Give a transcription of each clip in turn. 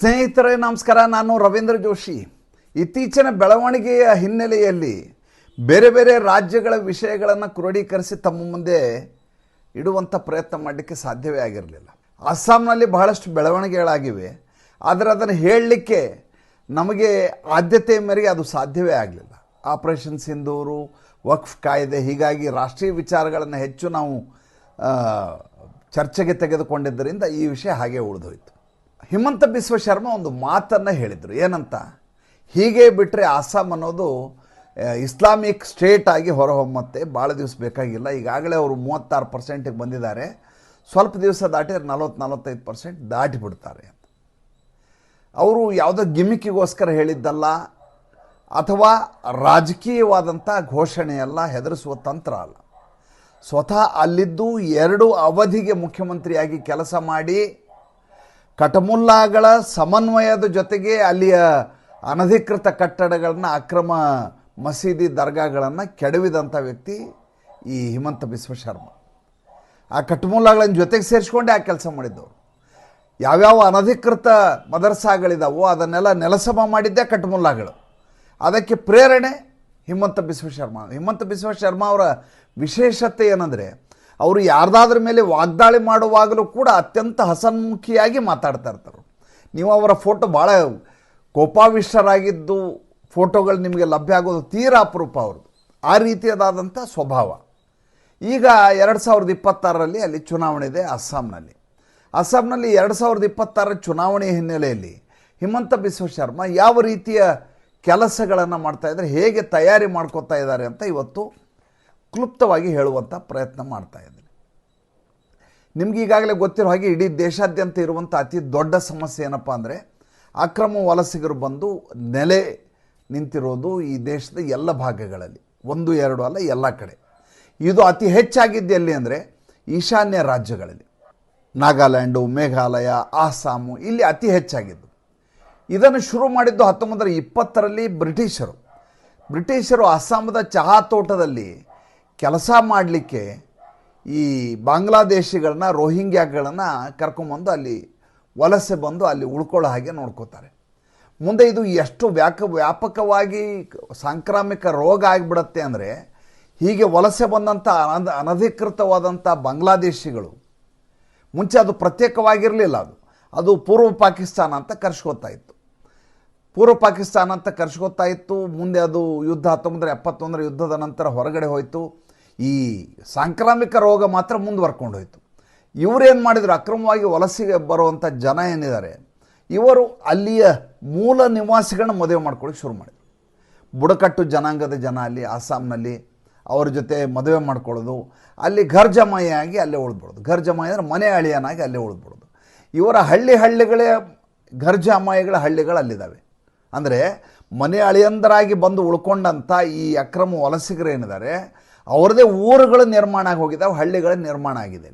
ಸ್ನೇಹಿತರೆ, ನಮಸ್ಕಾರ. ನಾನು ರವೀಂದ್ರ ಜೋಶಿ. ಇತ್ತೀಚಿನ ಬೆಳವಣಿಗೆಯ ಹಿನ್ನೆಲೆಯಲ್ಲಿ ಬೇರೆ ಬೇರೆ ರಾಜ್ಯಗಳ ವಿಷಯಗಳನ್ನು ಕ್ರೋಢೀಕರಿಸಿ ತಮ್ಮ ಮುಂದೆ ಇಡುವಂಥ ಪ್ರಯತ್ನ ಮಾಡಲಿಕ್ಕೆ ಸಾಧ್ಯವೇ ಆಗಿರಲಿಲ್ಲ. ಅಸ್ಸಾಂನಲ್ಲಿ ಬಹಳಷ್ಟು ಬೆಳವಣಿಗೆಗಳಾಗಿವೆ. ಆದರೆ ಅದನ್ನು ಹೇಳಲಿಕ್ಕೆ ನಮಗೆ ಆದ್ಯತೆಯ ಮೇರೆಗೆ ಅದು ಸಾಧ್ಯವೇ ಆಗಲಿಲ್ಲ. ಆಪರೇಷನ್ ಸಿಂಧೂರು, ವಕ್ಫ್ ಕಾಯ್ದೆ, ಹೀಗಾಗಿ ರಾಷ್ಟ್ರೀಯ ವಿಚಾರಗಳನ್ನು ಹೆಚ್ಚು ನಾವು ಚರ್ಚೆಗೆ ತೆಗೆದುಕೊಂಡಿದ್ದರಿಂದ ಈ ವಿಷಯ ಹಾಗೆ ಉಳಿದೋಯ್ತು. ಹಿಮಂತ ಬಿಸ್ವ ಶರ್ಮಾ ಒಂದು ಮಾತನ್ನು ಹೇಳಿದರು. ಏನಂತ? ಹೀಗೆ ಬಿಟ್ಟರೆ ಅಸ್ಸಾಂ ಅನ್ನೋದು ಇಸ್ಲಾಮಿಕ್ ಸ್ಟೇಟ್ ಆಗಿ ಹೊರಹೊಮ್ಮತ್ತೆ. ಭಾಳ ದಿವಸ ಬೇಕಾಗಿಲ್ಲ. ಈಗಾಗಲೇ ಅವರು ಮೂವತ್ತಾರು ಪರ್ಸೆಂಟಿಗೆ ಬಂದಿದ್ದಾರೆ. ಸ್ವಲ್ಪ ದಿವಸ ದಾಟಿದ್ರೆ ನಲವತ್ತು ನಲವತ್ತೈದು ಪರ್ಸೆಂಟ್ ದಾಟಿ ಬಿಡ್ತಾರೆ ಅಂತ. ಅವರು ಯಾವುದೋ ಗಿಮಿಕಿಗೋಸ್ಕರ ಹೇಳಿದ್ದಲ್ಲ, ಅಥವಾ ರಾಜಕೀಯವಾದಂಥ ಘೋಷಣೆಯಲ್ಲ, ಹೆದರಿಸುವ ತಂತ್ರ ಅಲ್ಲ. ಸ್ವತಃ ಅಲ್ಲಿದ್ದು ಎರಡು ಅವಧಿಗೆ ಮುಖ್ಯಮಂತ್ರಿಯಾಗಿ ಕೆಲಸ ಮಾಡಿ ಕಟಮುಲ್ಲಾಗಳ ಸಮನ್ವಯದ ಜೊತೆಗೆ ಅಲ್ಲಿಯ ಅನಧಿಕೃತ ಕಟ್ಟಡಗಳನ್ನ, ಅಕ್ರಮ ಮಸೀದಿ ದರ್ಗಾಗಳನ್ನು ಕೆಡವಿದಂಥ ವ್ಯಕ್ತಿ ಈ ಹಿಮಂತ ಬಿಸ್ವ ಶರ್ಮ. ಆ ಕಟಮುಲ್ಲಾಗಳನ್ನ ಜೊತೆಗೆ ಸೇರಿಸ್ಕೊಂಡೇ ಆ ಕೆಲಸ ಮಾಡಿದ್ದವರು. ಯಾವ್ಯಾವ ಅನಧಿಕೃತ ಮದರ್ಸಾಗಳಿದಾವೋ ಅದನ್ನೆಲ್ಲ ನೆಲಸಮ ಮಾಡಿದ್ದೇ ಕಟ್ಮುಲ್ಲಾಗಳು. ಅದಕ್ಕೆ ಪ್ರೇರಣೆ ಹಿಮಂತ ಬಿಸ್ವ ಶರ್ಮ. ಹಿಮಂತ ಬಿಸ್ವ ಶರ್ಮ ಅವರ ವಿಶೇಷತೆ ಏನಂದರೆ ಅವರು ಯಾರ್ದಾದ್ರ ಮೇಲೆ ವಾಗ್ದಾಳಿ ಮಾಡುವಾಗಲೂ ಕೂಡ ಅತ್ಯಂತ ಹಸನ್ಮುಖಿಯಾಗಿ ಮಾತಾಡ್ತಾ ಇರ್ತಾರೆ. ನೀವು ಅವರ ಫೋಟೋ ಭಾಳ ಕೋಪಾವಿಷ್ಟರಾಗಿದ್ದು ಫೋಟೋಗಳು ನಿಮಗೆ ಲಭ್ಯ ಆಗೋದು ತೀರಾ ಅಪರೂಪ ಅವ್ರದ್ದು. ಆ ರೀತಿಯದಾದಂಥ ಸ್ವಭಾವ. ಈಗ ಎರಡು ಸಾವಿರದ ಇಪ್ಪತ್ತಾರರಲ್ಲಿ ಅಲ್ಲಿ ಚುನಾವಣೆ ಇದೆ ಅಸ್ಸಾಂನಲ್ಲಿ. ಅಸ್ಸಾಂನಲ್ಲಿ ಎರಡು ಸಾವಿರದ ಇಪ್ಪತ್ತಾರರ ಚುನಾವಣೆ ಹಿನ್ನೆಲೆಯಲ್ಲಿ ಹಿಮಂತ ಬಿಸ್ವ ಶರ್ಮಾ ಯಾವ ರೀತಿಯ ಕೆಲಸಗಳನ್ನು ಮಾಡ್ತಾ ಇದ್ದಾರೆ, ಹೇಗೆ ತಯಾರಿ ಮಾಡ್ಕೋತಾ ಇದ್ದಾರೆ ಅಂತ ಇವತ್ತು ಕ್ಲುಪ್ತವಾಗಿ ಹೇಳುವಂಥ ಪ್ರಯತ್ನ ಮಾಡ್ತಾ ಇದ್ದೀನಿ. ನಿಮ್ಗೆ ಈಗಾಗಲೇ ಗೊತ್ತಿರೋ ಹಾಗೆ ಇಡೀ ದೇಶಾದ್ಯಂತ ಇರುವಂಥ ಅತಿ ದೊಡ್ಡ ಸಮಸ್ಯೆ ಏನಪ್ಪ ಅಂದರೆ ಅಕ್ರಮ ವಲಸಿಗರು ಬಂದು ನೆಲೆ ನಿಂತಿರೋದು ಈ ದೇಶದ ಎಲ್ಲ ಭಾಗಗಳಲ್ಲಿ. ಒಂದು, ಎರಡು ಅಲ್ಲ, ಎಲ್ಲ ಕಡೆ. ಇದು ಅತಿ ಹೆಚ್ಚಾಗಿದ್ದು ಎಲ್ಲಿ ಅಂದರೆ ಈಶಾನ್ಯ ರಾಜ್ಯಗಳಲ್ಲಿ. ನಾಗಾಲ್ಯಾಂಡು, ಮೇಘಾಲಯ ಆಸಾಮು ಇಲ್ಲಿ ಅತಿ ಹೆಚ್ಚಾಗಿದ್ದು. ಇದನ್ನು ಶುರು ಮಾಡಿದ್ದು ಹತ್ತೊಂಬತ್ತರ ಇಪ್ಪತ್ತರಲ್ಲಿ ಬ್ರಿಟಿಷರು. ಬ್ರಿಟಿಷರು ಅಸ್ಸಾಮದ ಚಹಾ ತೋಟದಲ್ಲಿ ಕೆಲಸ ಮಾಡಲಿಕ್ಕೆ ಈ ಬಾಂಗ್ಲಾದೇಶಿಗಳನ್ನ, ರೋಹಿಂಗ್ಯಾಗಳನ್ನು ಕರ್ಕೊಂಬಂದು ಅಲ್ಲಿ, ವಲಸೆ ಬಂದು ಅಲ್ಲಿ ಉಳ್ಕೊಳ್ಳೋ ಹಾಗೆ ನೋಡ್ಕೋತಾರೆ. ಮುಂದೆ ಇದು ಎಷ್ಟು ವ್ಯಾಕ, ವ್ಯಾಪಕವಾಗಿ ಸಾಂಕ್ರಾಮಿಕ ರೋಗ ಆಗಿಬಿಡತ್ತೆ ಅಂದರೆ, ಹೀಗೆ ವಲಸೆ ಬಂದಂಥ ಅನದ ಅನಧಿಕೃತವಾದಂಥ ಬಾಂಗ್ಲಾದೇಶಿಗಳು, ಮುಂಚೆ ಅದು ಪ್ರತ್ಯೇಕವಾಗಿರಲಿಲ್ಲ ಅದು. ಅದು ಪೂರ್ವ ಪಾಕಿಸ್ತಾನ ಅಂತ ಕರ್ಸ್ಕೊತಾ ಇತ್ತು. ಪೂರ್ವ ಪಾಕಿಸ್ತಾನ ಅಂತ ಕರ್ಸ್ಕೊತಾ ಇತ್ತು, ಮುಂದೆ ಅದು ಯುದ್ಧ ಹತ್ತೊಂಬತ್ತರ ಎಪ್ಪತ್ತೊಂದರ ಯುದ್ಧದ ನಂತರ ಹೊರಗಡೆ ಹೋಯಿತು. ಈ ಸಾಂಕ್ರಾಮಿಕ ರೋಗ ಮಾತ್ರ ಮುಂದುವರ್ಕೊಂಡು ಹೋಯಿತು. ಇವರೇನು ಮಾಡಿದರು? ಅಕ್ರಮವಾಗಿ ವಲಸೆಗೆ ಬರುವಂಥ ಜನ ಏನಿದ್ದಾರೆ? ಇವರು ಅಲ್ಲಿಯ ಮೂಲ ನಿವಾಸಿಗಳನ್ನ ಮದುವೆ ಮಾಡ್ಕೊಳ್ಳಿಕ್ಕೆ ಶುರು ಮಾಡಿದರು. ಬುಡಕಟ್ಟು ಜನಾಂಗದ ಜನ ಅಲ್ಲಿ, ಅಸ್ಸಾಂನಲ್ಲಿ ಅವ್ರ ಜೊತೆ ಮದುವೆ ಮಾಡ್ಕೊಳ್ಳೋದು. ಅಲ್ಲಿ ಘರ್ ಜಮಾಯಿಯಾಗಿ ಅಲ್ಲೇ ಉಳಿದ್ಬಿಡೋದು. ಘರ್ ಜಮಾಯಿ ಅಂದರೆ ಮನೆ ಅಳಿಯನಾಗಿ ಅಲ್ಲೇ ಉಳಿದ್ಬಿಡೋದು. ಇವರ ಹಳ್ಳಿ ಹಳ್ಳಿಗಳೇ ಘರ್ ಜಮಾಯಿಗಳ ಹಳ್ಳಿಗಳು ಅಲ್ಲಿದ್ದಾವೆ. ಅಂದರೆ ಮನೆ ಅಳಿಯಂದರಾಗಿ ಬಂದು ಉಳ್ಕೊಂಡಂಥ ಈ ಅಕ್ರಮ ವಲಸಿಗರು ಅವ್ರದ್ದೇ ಊರುಗಳು ನಿರ್ಮಾಣ ಆಗಿ ಹೋಗಿದ್ದಾವೆ ಹಳ್ಳಿಗಳ ನಿರ್ಮಾಣ ಆಗಿದೆ.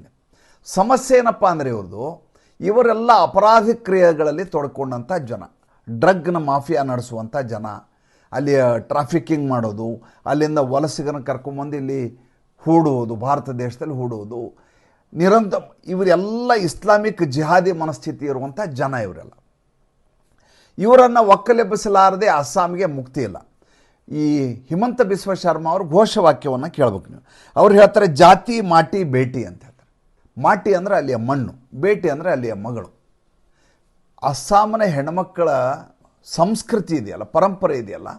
ಸಮಸ್ಯೆ ಏನಪ್ಪ ಅಂದರೆ ಇವ್ರದ್ದು ಇವರೆಲ್ಲ ಅಪರಾಧ ಕ್ರಿಯೆಗಳಲ್ಲಿ ತೊಡ್ಕೊಂಡಂಥ ಜನ. ಡ್ರಗ್ನ ಮಾಫಿಯಾ ನಡೆಸುವಂಥ ಜನ. ಅಲ್ಲಿ ಟ್ರಾಫಿಕ್ಕಿಂಗ್ ಮಾಡೋದು, ಅಲ್ಲಿಂದ ವಲಸಿಗರನ್ನು ಕರ್ಕೊಂಬಂದು ಇಲ್ಲಿ ಹೂಡುವುದು, ಭಾರತ ದೇಶದಲ್ಲಿ ಹೂಡುವುದು. ನಿರಂತರ, ಇವರೆಲ್ಲ ಇಸ್ಲಾಮಿಕ್ ಜಿಹಾದಿ ಮನಸ್ಥಿತಿ ಇರುವಂಥ ಜನ ಇವರೆಲ್ಲ. ಇವರನ್ನು ಒಕ್ಕಲೆಬ್ಬಿಸಲಾರದೆ ಅಸ್ಸಾಂಗೆ ಮುಕ್ತಿ ಇಲ್ಲ. ಈ ಹಿಮಂತ ಬಿಸ್ವ ಶರ್ಮಾ ಅವರು ಘೋಷವಾಕ್ಯವನ್ನು ಕೇಳ್ಬೇಕು ನೀವು. ಅವ್ರು ಹೇಳ್ತಾರೆ, ಜಾತಿ, ಮಾಟಿ, ಬೇಟಿ ಅಂತ ಹೇಳ್ತಾರೆ. ಮಾಟಿ ಅಂದರೆ ಅಲ್ಲಿಯ ಮಣ್ಣು, ಬೇಟಿ ಅಂದರೆ ಅಲ್ಲಿಯ ಮಗಳು. ಅಸ್ಸಾಮನ ಹೆಣ್ಮಕ್ಕಳ ಸಂಸ್ಕೃತಿ ಇದೆಯಲ್ಲ, ಪರಂಪರೆ ಇದೆಯಲ್ಲ,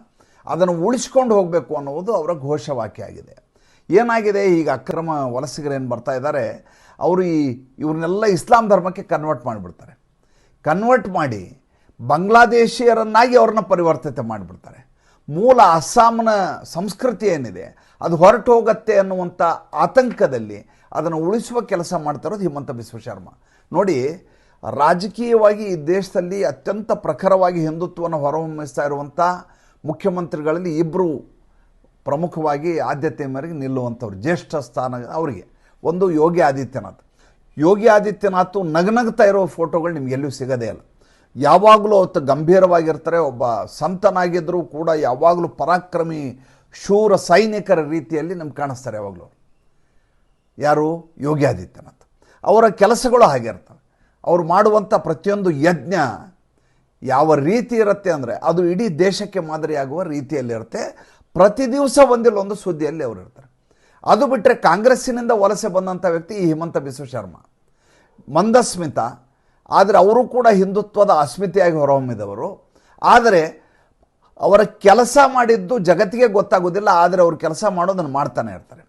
ಅದನ್ನು ಉಳಿಸ್ಕೊಂಡು ಹೋಗಬೇಕು ಅನ್ನೋದು ಅವರ ಘೋಷವಾಕ್ಯ ಆಗಿದೆ. ಏನಾಗಿದೆ? ಈಗ ಅಕ್ರಮ ವಲಸಿಗರೇನು ಬರ್ತಾ ಇದ್ದಾರೆ, ಅವರು ಈ ಇವ್ರನ್ನೆಲ್ಲ ಇಸ್ಲಾಂ ಧರ್ಮಕ್ಕೆ ಕನ್ವರ್ಟ್ ಮಾಡಿಬಿಡ್ತಾರೆ. ಕನ್ವರ್ಟ್ ಮಾಡಿ ಬಾಂಗ್ಲಾದೇಶಿಯರನ್ನಾಗಿ ಅವ್ರನ್ನ ಪರಿವರ್ತಿತ ಮಾಡಿಬಿಡ್ತಾರೆ. ಮೂಲ ಅಸ್ಸಾಂನ ಸಂಸ್ಕೃತಿ ಏನಿದೆ, ಅದು ಹೊರಟು ಹೋಗತ್ತೆ ಅನ್ನುವಂಥ ಆತಂಕದಲ್ಲಿ ಅದನ್ನು ಉಳಿಸುವ ಕೆಲಸ ಮಾಡ್ತಾ ಇರೋದು ಹಿಮಂತ ಬಿಸ್ವ ಶರ್ಮಾ. ನೋಡಿ, ರಾಜಕೀಯವಾಗಿ ಈ ದೇಶದಲ್ಲಿ ಅತ್ಯಂತ ಪ್ರಖರವಾಗಿ ಹಿಂದುತ್ವವನ್ನು ಹೊರಹೊಮ್ಮಿಸ್ತಾ ಇರುವಂಥ ಮುಖ್ಯಮಂತ್ರಿಗಳಲ್ಲಿ ಇಬ್ಬರು ಪ್ರಮುಖವಾಗಿ ಆದ್ಯತೆ ಮೇರೆಗೆ ನಿಲ್ಲುವಂಥವ್ರು, ಜ್ಯೇಷ್ಠ ಸ್ಥಾನ ಅವರಿಗೆ, ಒಂದು ಯೋಗಿ ಆದಿತ್ಯನಾಥ್. ಯೋಗಿ ಆದಿತ್ಯನಾಥ್ ನಗನಗ್ತಾ ಇರೋ ಫೋಟೋಗಳು ನಿಮ್ಗೆ ಎಲ್ಲೂ ಸಿಗೋದೇ ಇಲ್ಲ. ಯಾವಾಗಲೂ ಅವತ್ತು ಗಂಭೀರವಾಗಿರ್ತಾರೆ. ಒಬ್ಬ ಸಂತನಾಗಿದ್ದರೂ ಕೂಡ ಯಾವಾಗಲೂ ಪರಾಕ್ರಮಿ, ಶೂರ ಸೈನಿಕರ ರೀತಿಯಲ್ಲಿ ನಮ್ಗೆ ಕಾಣಿಸ್ತಾರೆ ಯಾವಾಗಲೂ. ಯಾರು? ಯೋಗಿ ಆದಿತ್ಯನಾಥ್. ಅವರ ಕೆಲಸಗಳು ಹಾಗೆ ಇರ್ತವೆ. ಅವ್ರು ಮಾಡುವಂಥ ಪ್ರತಿಯೊಂದು ಯಜ್ಞ ಯಾವ ರೀತಿ ಇರುತ್ತೆ ಅಂದರೆ ಅದು ಇಡೀ ದೇಶಕ್ಕೆ ಮಾದರಿಯಾಗುವ ರೀತಿಯಲ್ಲಿರುತ್ತೆ ಪ್ರತಿ ದಿವಸ ಒಂದಿಲ್ಲ ಒಂದು ಸುದ್ದಿಯಲ್ಲಿ ಅವರು ಇರ್ತಾರೆ. ಅದು ಬಿಟ್ಟರೆ ಕಾಂಗ್ರೆಸ್ಸಿನಿಂದ ವಲಸೆ ಬಂದಂಥ ವ್ಯಕ್ತಿ ಈ ಹಿಮಂತ ಬಿಸ್ವ ಶರ್ಮಾ. ಮಂದಸ್ಮಿತ ಆದರೆ ಅವರು ಕೂಡ ಹಿಂದುತ್ವದ ಅಸ್ಮಿತೆಯಾಗಿ ಹೊರಹೊಮ್ಮಿದವರು. ಆದರೆ ಅವರ ಕೆಲಸ ಮಾಡಿದ್ದು ಜಗತ್ತಿಗೆ ಗೊತ್ತಾಗೋದಿಲ್ಲ, ಆದರೆ ಅವರು ಕೆಲಸ ಮಾಡೋದನ್ನು ಮಾಡ್ತಾನೆ ಇರ್ತಾರೆ.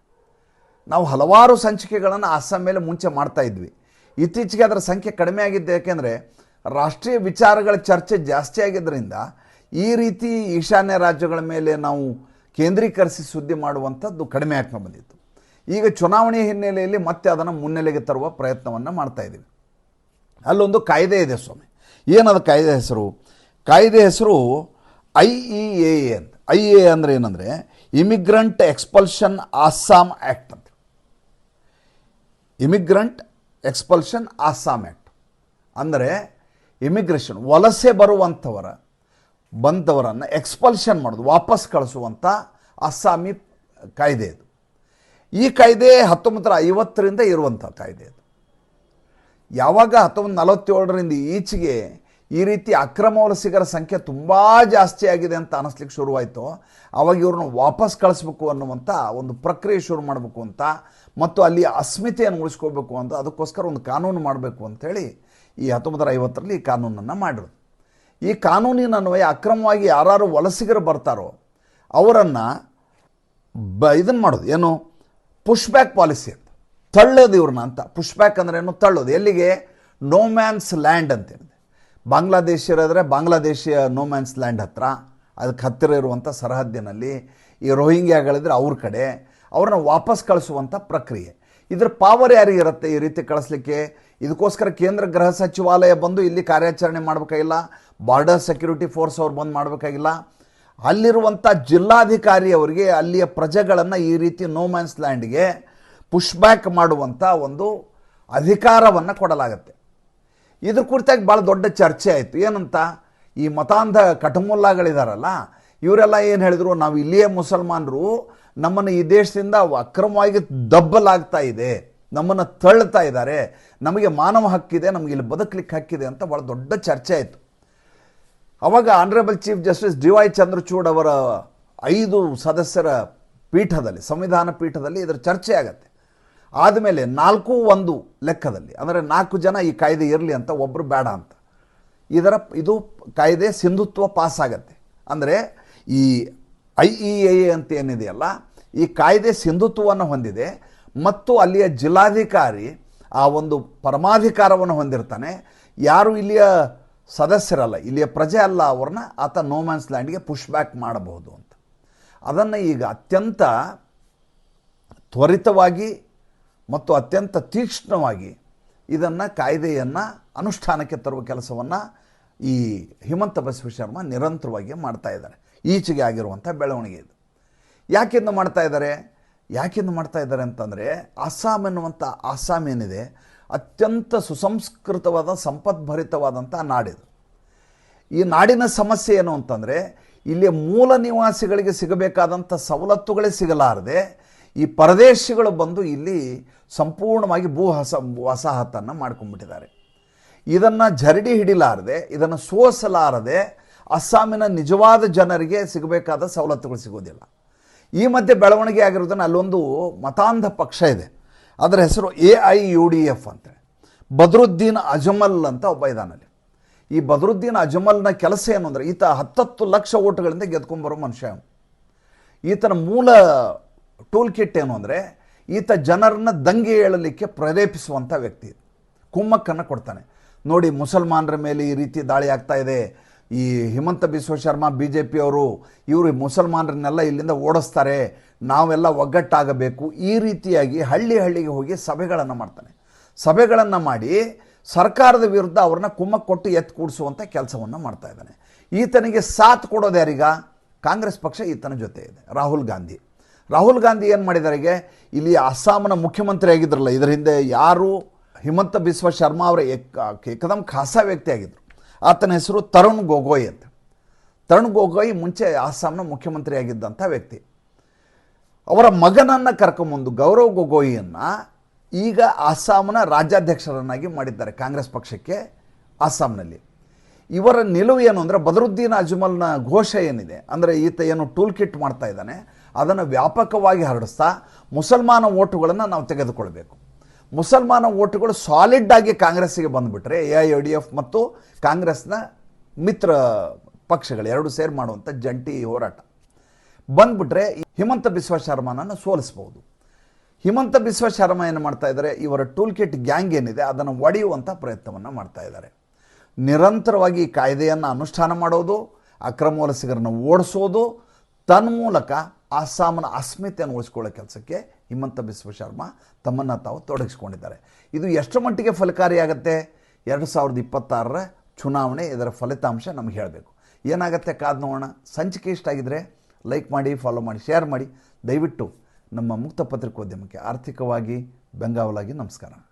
ನಾವು ಹಲವಾರು ಸಂಚಿಕೆಗಳನ್ನು ಅಸ್ಸಾಂ ಮೇಲೆ ಮುಂಚೆ ಮಾಡ್ತಾ ಇದ್ವಿ. ಇತ್ತೀಚೆಗೆ ಅದರ ಸಂಖ್ಯೆ ಕಡಿಮೆ ಆಗಿದ್ದು ಯಾಕೆಂದರೆ ರಾಷ್ಟ್ರೀಯ ವಿಚಾರಗಳ ಚರ್ಚೆ ಜಾಸ್ತಿ ಆಗಿದ್ದರಿಂದ ಈ ರೀತಿ ಈಶಾನ್ಯ ರಾಜ್ಯಗಳ ಮೇಲೆ ನಾವು ಕೇಂದ್ರೀಕರಿಸಿ ಸುದ್ದಿ ಮಾಡುವಂಥದ್ದು ಕಡಿಮೆ ಆಗ್ತಾ ಬಂದಿತ್ತು ಈಗ ಚುನಾವಣೆ ಹಿನ್ನೆಲೆಯಲ್ಲಿ ಮತ್ತೆ ಅದನ್ನು ಮುನ್ನೆಲೆಗೆ ತರುವ ಪ್ರಯತ್ನವನ್ನು ಮಾಡ್ತಾ ಇದ್ದೀವಿ. ಅಲ್ಲೊಂದು ಕಾಯ್ದೆ ಇದೆ ಸ್ವಾಮಿ. ಏನದು ಕಾಯ್ದೆ ಹೆಸರು? ಕಾಯ್ದೆ ಹೆಸರು ಐ ಇ ಎ ಅಂತ ಐ ಎ ಅಂದರೆ ಏನಂದರೆ ಇಮಿಗ್ರೆಂಟ್ ಎಕ್ಸ್ಪಲ್ಷನ್ ಆಸ್ಸಾಂ ಆ್ಯಕ್ಟ್ ಅಂತ. ಇಮಿಗ್ರೆಂಟ್ ಎಕ್ಸ್ಪಲ್ಷನ್ ಆಸ್ಸಾಂ ಆ್ಯಕ್ಟ್ ಅಂದರೆ ಇಮಿಗ್ರೇಷನ್ ವಲಸೆ ಬರುವಂಥವರ, ಬಂದವರನ್ನು ಎಕ್ಸ್ಪಲ್ಷನ್ ಮಾಡೋದು, ವಾಪಸ್ ಕಳಿಸುವಂಥ ಅಸ್ಸಾಮಿ ಕಾಯ್ದೆ ಇದು. ಈ ಕಾಯ್ದೆ ಹತ್ತೊಂಬತ್ತರ ಐವತ್ತರಿಂದ ಇರುವಂಥ ಕಾಯ್ದೆ ಇದು. ಯಾವಾಗ ಹತ್ತೊಂಬತ್ತು ನಲವತ್ತೇಳರಿಂದ ಈಚೆಗೆ ಈ ರೀತಿ ಅಕ್ರಮ ವಲಸಿಗರ ಸಂಖ್ಯೆ ತುಂಬ ಜಾಸ್ತಿ ಆಗಿದೆ ಅಂತ ಅನ್ನಿಸ್ಲಿಕ್ಕೆ ಶುರುವಾಯಿತು. ಅವಾಗ ಇವ್ರನ್ನ ವಾಪಸ್ ಕಳಿಸ್ಬೇಕು ಅನ್ನುವಂಥ ಒಂದು ಪ್ರಕ್ರಿಯೆ ಶುರು ಮಾಡಬೇಕು ಅಂತ ಮತ್ತು ಅಲ್ಲಿ ಅಸ್ಮಿತೆಯನ್ನು ಉಳಿಸ್ಕೋಬೇಕು ಅಂತ ಅದಕ್ಕೋಸ್ಕರ ಒಂದು ಕಾನೂನು ಮಾಡಬೇಕು ಅಂಥೇಳಿ ಈ ಹತ್ತೊಂಬತ್ತರ ಐವತ್ತರಲ್ಲಿ ಈ ಕಾನೂನನ್ನು ಮಾಡಿದ್ರು. ಈ ಕಾನೂನಿನ ಅನ್ವಯ ಅಕ್ರಮವಾಗಿ ಯಾರು ವಲಸಿಗರು ಬರ್ತಾರೋ ಅವರನ್ನು ಬ ಇದನ್ನು ಮಾಡೋದು ಏನು? ಪುಷ್ ಬ್ಯಾಕ್ ಪಾಲಿಸಿ ಅಂತ. ತಳ್ಳೋದು ಇವ್ರನ್ನ ಅಂತ. ಪುಷ್ ಬ್ಯಾಕ್ ಅಂದ್ರೆ ಏನು? ತಳ್ಳೋದು. ಎಲ್ಲಿಗೆ? ನೋ ಮ್ಯಾನ್ಸ್ ಲ್ಯಾಂಡ್ ಅಂತ ಬಾಂಗ್ಲಾದೇಶ ಇರೋದ್ರೆ ಬಾಂಗ್ಲಾದೇಶಿಯ ನೋ ಮ್ಯಾನ್ಸ್ ಲ್ಯಾಂಡ್ ಹತ್ರ. ಅದಕ್ಕೆ ಹತ್ತಿರ ಇರುವಂಥ ಸರಹದ್ದಿನಲ್ಲಿ ಈ ರೋಹಿಂಗ್ಯಾಗಳಿದ್ರೆ ಅವ್ರ ಕಡೆ. ಅವ್ರನ್ನ ವಾಪಸ್ ಕಳಿಸುವಂಥ ಪ್ರಕ್ರಿಯೆ. ಇದ್ರ ಪಾವರ್ ಯಾರಿಗೆ ಇರುತ್ತೆ? ಈ ರೀತಿ ಕಳಿಸ್ಲಿಕ್ಕೆ ಇದಕ್ಕೋಸ್ಕರ ಕೇಂದ್ರ ಗೃಹ ಸಚಿವಾಲಯ ಬಂದು ಇಲ್ಲಿ ಕಾರ್ಯಾಚರಣೆ ಮಾಡಬೇಕಾಗಿಲ್ಲ. ಬಾರ್ಡರ್ ಸೆಕ್ಯೂರಿಟಿ ಫೋರ್ಸ್ ಅವ್ರು ಬಂದು ಮಾಡಬೇಕಾಗಿಲ್ಲ. ಅಲ್ಲಿರುವಂಥ ಜಿಲ್ಲಾಧಿಕಾರಿ ಅವರಿಗೆ ಅಲ್ಲಿಯ ಪ್ರಜೆಗಳನ್ನು ಈ ರೀತಿ ನೋ ಮ್ಯಾನ್ಸ್ ಲ್ಯಾಂಡ್ಗೆ ಪುಷ್ ಬ್ಯಾಕ್ ಮಾಡುವಂಥ ಒಂದು ಅಧಿಕಾರವನ್ನು ಕೊಡಲಾಗತ್ತೆ. ಇದ್ರ ಕುರಿತಾಗಿ ಭಾಳ ದೊಡ್ಡ ಚರ್ಚೆ ಆಯಿತು. ಏನಂತ? ಈ ಮತಾಂಧ ಕಟಮುಲ್ಲಾಗಳಿದಾರಲ್ಲ, ಇವರೆಲ್ಲ ಏನು ಹೇಳಿದ್ರು? ನಾವು ಇಲ್ಲಿಯೇ ಮುಸಲ್ಮಾನರು, ನಮ್ಮನ್ನು ಈ ದೇಶದಿಂದ ಅಕ್ರಮವಾಗಿ ದಬ್ಬಲಾಗ್ತಾ ಇದೆ, ನಮ್ಮನ್ನು ತಳ್ಳುತ್ತಾ ಇದ್ದಾರೆ, ನಮಗೆ ಮಾನವ ಹಕ್ಕಿದೆ ನಮಗೆ ಇಲ್ಲಿ ಬದುಕಲಿಕ್ಕೆ ಹಕ್ಕಿದೆ ಅಂತ ಭಾಳ ದೊಡ್ಡ ಚರ್ಚೆ ಆಯಿತು. ಅವಾಗ honourable chief justice D Y Chandrachud ಅವರ ಐದು ಸದಸ್ಯರ ಪೀಠದಲ್ಲಿ, ಸಂವಿಧಾನ ಪೀಠದಲ್ಲಿ ಇದರ ಚರ್ಚೆ ಆಗತ್ತೆ. ಆದಮೇಲೆ ನಾಲ್ಕು ಒಂದು ಲೆಕ್ಕದಲ್ಲಿ, ಅಂದರೆ ನಾಲ್ಕು ಜನ ಈ ಕಾಯ್ದೆ ಇರಲಿ ಅಂತ ಒಬ್ಬರು ಬೇಡ ಅಂತ. ಇದರ, ಇದು ಕಾಯ್ದೆ ಸಿಂಧುತ್ವ ಪಾಸ್ ಆಗತ್ತೆ. ಅಂದರೆ ಈ ಐ ಇ ಎ ಅಂತ ಏನಿದೆಯಲ್ಲ, ಈ ಕಾಯ್ದೆ ಸಿಂಧುತ್ವವನ್ನು ಹೊಂದಿದೆ, ಮತ್ತು ಅಲ್ಲಿಯ ಜಿಲ್ಲಾಧಿಕಾರಿ ಆ ಒಂದು ಪರಮಾಧಿಕಾರವನ್ನು ಹೊಂದಿರ್ತಾನೆ. ಯಾರು ಇಲ್ಲಿಯ ಸದಸ್ಯರಲ್ಲ, ಇಲ್ಲಿಯ ಪ್ರಜೆ ಅಲ್ಲ ಅವ್ರನ್ನ, ಆತ ನೋಮ್ಯಾನ್ಸ್ ಲ್ಯಾಂಡ್ಗೆ ಪುಷ್ ಬ್ಯಾಕ್ ಮಾಡಬಹುದು ಅಂತ. ಅದನ್ನು ಈಗ ಅತ್ಯಂತ ತ್ವರಿತವಾಗಿ ಮತ್ತು ಅತ್ಯಂತ ತೀಕ್ಷ್ಣವಾಗಿ ಇದನ್ನು ಕಾಯ್ದೆಯನ್ನು ಅನುಷ್ಠಾನಕ್ಕೆ ತರುವ ಕೆಲಸವನ್ನು ಈ ಹಿಮಂತ ಬಸವ ಶರ್ಮ ನಿರಂತರವಾಗಿ ಮಾಡ್ತಾ ಇದ್ದಾರೆ. ಈಚೆಗೆ ಆಗಿರುವಂಥ ಬೆಳವಣಿಗೆ ಇದು. ಯಾಕಿಂದ ಮಾಡ್ತಾ ಇದ್ದಾರೆ? ಯಾಕಿಂದ ಮಾಡ್ತಾ ಇದ್ದಾರೆ ಅಂತಂದರೆ ಅಸ್ಸಾಂ ಎನ್ನುವಂಥ ಅಸ್ಸಾಂ ಏನಿದೆ? ಅತ್ಯಂತ ಸುಸಂಸ್ಕೃತವಾದ ಸಂಪದ್ಭರಿತವಾದಂಥ ನಾಡಿದು. ಈ ನಾಡಿನ ಸಮಸ್ಯೆ ಏನು ಅಂತಂದರೆ, ಇಲ್ಲಿ ಮೂಲ ನಿವಾಸಿಗಳಿಗೆ ಸಿಗಬೇಕಾದಂಥ ಸವಲತ್ತುಗಳೇ ಸಿಗಲಾರದೆ ಈ ಪರದೇಶಿಗಳು ಬಂದು ಇಲ್ಲಿ ಸಂಪೂರ್ಣವಾಗಿ ಭೂ ಹಸ, ವಸಾಹತನ್ನು ಮಾಡ್ಕೊಂಡ್ಬಿಟ್ಟಿದ್ದಾರೆ. ಇದನ್ನು ಜರಡಿ ಹಿಡಿಲಾರದೆ, ಇದನ್ನು ಸೋಸಲಾರದೆ ಅಸ್ಸಾಮಿನ ನಿಜವಾದ ಜನರಿಗೆ ಸಿಗಬೇಕಾದ ಸವಲತ್ತುಗಳು ಸಿಗೋದಿಲ್ಲ. ಈ ಮಧ್ಯೆ ಬೆಳವಣಿಗೆ ಆಗಿರೋದನ್ನು ಅಲ್ಲೊಂದು ಮತಾಂಧ ಪಕ್ಷ ಇದೆ. ಅದರ ಹೆಸರು A I U D F ಅಂತೆ. ಬದ್ರುದ್ದೀನ್ ಅಜಮಲ್ ಅಂತ ಒಬ್ಬ ಇದಾನಲ್ಲಿ. ಈ ಬದ್ರುದ್ದೀನ್ ಅಜಮಲ್ನ ಕೆಲಸ ಏನು ಅಂದರೆ ಈತ ಹತ್ತತ್ತು ಲಕ್ಷ ಓಟುಗಳಿಂದ ಗೆದ್ಕೊಂಬರೋ ಮನುಷ್ಯ ಈತನ ಮೂಲ ಟೂಲ್ ಕಿಟ್ ಏನು ಅಂದರೆ ಈತ ಜನರನ್ನ ದಂಗೆ ಏಳಲಿಕ್ಕೆ ಪ್ರೇರೇಪಿಸುವಂಥ ವ್ಯಕ್ತಿ. ಕುಮ್ಮಕ್ಕನ್ನು ಕೊಡ್ತಾನೆ. ನೋಡಿ, ಮುಸಲ್ಮಾನರ ಮೇಲೆ ಈ ರೀತಿ ದಾಳಿ ಆಗ್ತಾ ಇದೆ. ಈ ಹಿಮಂತ ಬಿಸ್ವ ಶರ್ಮಾ ಬಿ ಜೆ ಪಿಯವರು ಇವರು ಮುಸಲ್ಮಾನರನ್ನೆಲ್ಲ ಇಲ್ಲಿಂದ ಓಡಿಸ್ತಾರೆ. ನಾವೆಲ್ಲ ಒಗ್ಗಟ್ಟಾಗಬೇಕು. ಈ ರೀತಿಯಾಗಿ ಹಳ್ಳಿ ಹಳ್ಳಿಗೆ ಹೋಗಿ ಸಭೆಗಳನ್ನು ಮಾಡ್ತಾನೆ. ಸಭೆಗಳನ್ನು ಮಾಡಿ ಸರ್ಕಾರದ ವಿರುದ್ಧ ಅವ್ರನ್ನ ಕುಮ್ಮಕ್ಕೆ ಕೊಟ್ಟು ಎತ್ತು ಕೂಡಿಸುವಂಥ ಕೆಲಸವನ್ನು ಮಾಡ್ತಾ ಇದ್ದಾನೆ. ಈತನಿಗೆ ಸಾಥ್ ಕೊಡೋದು ಯಾರೀಗ? ಕಾಂಗ್ರೆಸ್ ಪಕ್ಷ ಈತನ ಜೊತೆ ಇದೆ. ರಾಹುಲ್ ಗಾಂಧಿ. ರಾಹುಲ್ ಗಾಂಧಿ ಏನು ಮಾಡಿದಾರೆ ಇಲ್ಲಿ ಅಸ್ಸಾಂನ ಮುಖ್ಯಮಂತ್ರಿ ಆಗಿದ್ರಲ್ಲ, ಇದರ ಹಿಂದೆ ಯಾರು? ಹಿಮಂತ ಬಿಸ್ವ ಶರ್ಮಾ ಅವರ ಏಕದಂ ಏಕದಮ್ ಖಾಸ ವ್ಯಕ್ತಿ ಆಗಿದ್ದರು ಆತನ ಹೆಸರು ತರುಣ್ ಗೊಗೊಯ್ ಅಂತ. ತರುಣ್ ಗೊಗೊಯ್ ಮುಂಚೆ ಅಸ್ಸಾಂನ ಮುಖ್ಯಮಂತ್ರಿ ಆಗಿದ್ದಂಥ ವ್ಯಕ್ತಿ. ಅವರ ಮಗನನ್ನು ಕರ್ಕೊಂಬಂದು ಗೌರವ್ ಗೊಗೊಯಿಯನ್ನು ಈಗ ಅಸ್ಸಾಂನ ರಾಜ್ಯಾಧ್ಯಕ್ಷರನ್ನಾಗಿ ಮಾಡಿದ್ದಾರೆ ಕಾಂಗ್ರೆಸ್ ಪಕ್ಷಕ್ಕೆ ಅಸ್ಸಾಂನಲ್ಲಿ. ಇವರ ನಿಲುವು ಏನು ಅಂದರೆ, ಬದರುದ್ದೀನ್ ಅಜ್ಮಲ್ನ ಘೋಷ ಏನಿದೆ, ಅಂದರೆ ಈತ ಏನು ಟೂಲ್ ಕಿಟ್ ಮಾಡ್ತಾ ಇದ್ದಾನೆ ಅದನ್ನು ವ್ಯಾಪಕವಾಗಿ ಹರಡಿಸ್ತಾ ಮುಸಲ್ಮಾನ ಓಟುಗಳನ್ನು ನಾವು ತೆಗೆದುಕೊಳ್ಬೇಕು. ಮುಸಲ್ಮಾನ ಓಟುಗಳು ಸಾಲಿಡ್ ಆಗಿ ಕಾಂಗ್ರೆಸ್ಸಿಗೆ ಬಂದುಬಿಟ್ರೆ A I U D F ಮತ್ತು ಕಾಂಗ್ರೆಸ್ನ ಮಿತ್ರ ಪಕ್ಷಗಳು ಎರಡು ಸೇರಿ ಮಾಡುವಂಥ ಜಂಟಿ ಹೋರಾಟ. ಬಂದ್ಬಿಟ್ರೆ ಹಿಮಂತ ಬಿಸ್ವ ಶರ್ಮನನ್ನು ಸೋಲಿಸ್ಬೋದು. ಹಿಮಂತ ಬಿಸ್ವ ಶರ್ಮ ಏನು ಮಾಡ್ತಾ ಇದ್ದಾರೆ ಇವರ ಟೂಲ್ ಕಿಟ್ ಗ್ಯಾಂಗ್ ಏನಿದೆ ಅದನ್ನು ಒಡೆಯುವಂಥ ಪ್ರಯತ್ನವನ್ನು ಮಾಡ್ತಾ ಇದ್ದಾರೆ ನಿರಂತರವಾಗಿ ಕಾಯ್ದೆಯನ್ನು ಅನುಷ್ಠಾನ ಮಾಡೋದು, ಅಕ್ರಮ ವಲಸಿಗರನ್ನು ಓಡಿಸೋದು, ತನ್ಮೂಲಕ ಅಸ್ಸಾಂನ ಅಸ್ಮಿತೆಯನ್ನು ಉಳಿಸ್ಕೊಳ್ಳೋ ಕೆಲಸಕ್ಕೆ ಹಿಮಂತ ಬಿಸ್ವ ಶರ್ಮ ತಮ್ಮನ್ನು ತಾವು ತೊಡಗಿಸ್ಕೊಂಡಿದ್ದಾರೆ. ಇದು ಎಷ್ಟು ಮಟ್ಟಿಗೆ ಫಲಕಾರಿಯಾಗತ್ತೆ? ಎರಡು ಸಾವಿರದ ಇಪ್ಪತ್ತಾರರ ಚುನಾವಣೆ ಇದರ ಫಲಿತಾಂಶ ನಮಗೆ ಹೇಳಬೇಕು. ಏನಾಗುತ್ತೆ ಕಾದು ನೋಡೋಣ. ಸಂಚಿಕೆ ಇಷ್ಟ ಆಗಿದ್ರೆ ಲೈಕ್ ಮಾಡಿ, ಫಾಲೋ ಮಾಡಿ, ಶೇರ್ ಮಾಡಿ. ದಯವಿಟ್ಟು ನಮ್ಮ ಮುಕ್ತ ಪತ್ರಿಕೋದ್ಯಮಕ್ಕೆ ಆರ್ಥಿಕವಾಗಿ, ಬೆಂಗಾವಲಾಗಿ ನಮಸ್ಕಾರ.